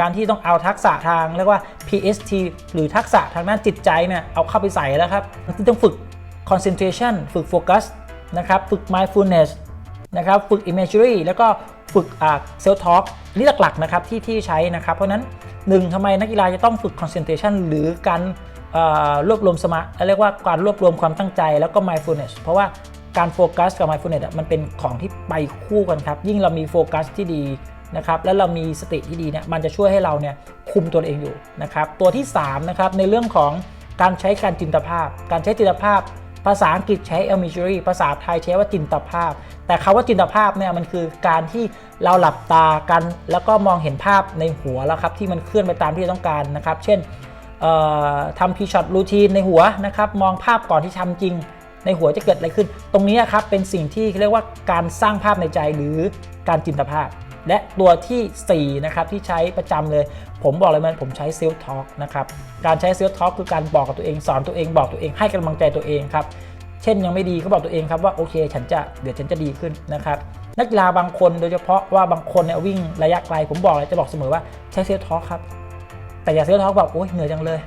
การที่ต้องเอาทักษะทางเรียกว่า PST หรือทักษะทางด้านจิตใจเนี่ยเอาเข้าไปใส่แล้วครับที่ต้องฝึก concentration ฝึกโฟกัสนะครับฝึก mindfulness นะครับฝึก imagery แล้วก็ฝึกอ่า self talk นี่หลักๆนะครับที่ที่ใช้นะครับ เพราะนั้นหนึ่งทำไมนักกีฬาจะต้องฝึก concentration หรือการรวบรวมสมาเรียกว่าการรวบรวมความตั้งใจแล้วก็ mindfulness เพราะว่าการโฟกัสกับ mindfulness มันเป็นของที่ไปคู่กันครับ ยิ่งเรามีโฟกัสที่ดี นะครับแล้วเรามีสติที่ดีเนี่ยมันจะช่วยให้เราเนี่ยคุมตัวเองอยู่นะครับตัวที่3นะครับในเรื่องของการใช้การจินตภาพ การใช้จินตภาพ ภาษาอังกฤษใช้ imagery ภาษาไทยใช้ว่าจินตภาพ แต่คาว่าจินตภาพเนี่ยมันคือการที่เราหลับตากัน แล้วก็มองเห็นภาพในหัวแล้วครับที่มันเคลื่อนไปตามที่ต้องการนะครับเช่นทำพีช็อตรูทีนในหัวนะครับมองภาพก่อนที่ทำจริง ในหัวจะเกิดอะไรขึ้น ตรงนี้ครับเป็นสิ่งที่เรียกว่าการสร้างภาพในใจหรือการจินตภาพ และตัวทีสี่ 4 นะครับ ที่ใช้ประจำเลย ผมบอกเลยมันผมใช้เซลฟ์ทอกนะครับ การใช้เซลฟ์ทอกคือการบอกกับตัวเองสอนตัวเองบอกตัวเองให้กำลังใจตัวเองครับ เช่นยังไม่ดีก็บอกตัวเองครับว่าโอเค ฉันจะเดี๋ยวฉันจะดีขึ้นนะครับนักกีฬาบางคนโดยเฉพาะว่าบางคนเนี่ยวิ่งระยะไกลผมบอกเลยจะบอกเสมอว่าใช้เซลฟ์ทอกครับ แต่อย่าเซลฟ์ทอกแบบโอ๊ยเหนื่อยจังเลย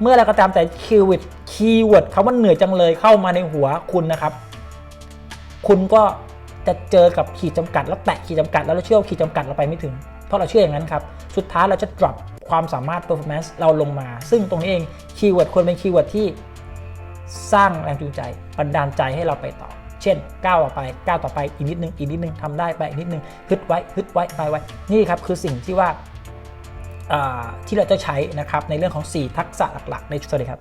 เมื่อไรก็ตามแต่คีย์เวิร์ดคีย์เวิร์ดคำว่าเหนื่อยจังเลยเข้ามาในหัวคุณนะครับ คุณก็ จะเจอกับขีดจำกัดแล้วแตะขีดจำกัดแล้วเราเชื่อว่าขีดจำกัดเราไปไม่ถึง เพราะเราเชื่ออย่างนั้นครับ สุดท้ายเราจะ drop ความสามารถ performance เราลงมา ซึ่งตรงนี้เองคีย์เวิร์ดควรเป็นคีย์เวิร์ดที่สร้างแรงจูงใจบันดาลใจให้เราไปต่อ เช่นก้าวต่อไปก้าวต่อไปอีกนิดนึงอีกนิดนึงทำได้ไปอีกนิดนึงฮึดไว้ฮึดไว้ไปไว้นี่ครับคือสิ่งที่ว่าอ่าที่เราจะใช้นะครับในเรื่องของ 4 ทักษะหลักๆ ในสวัสดีครับ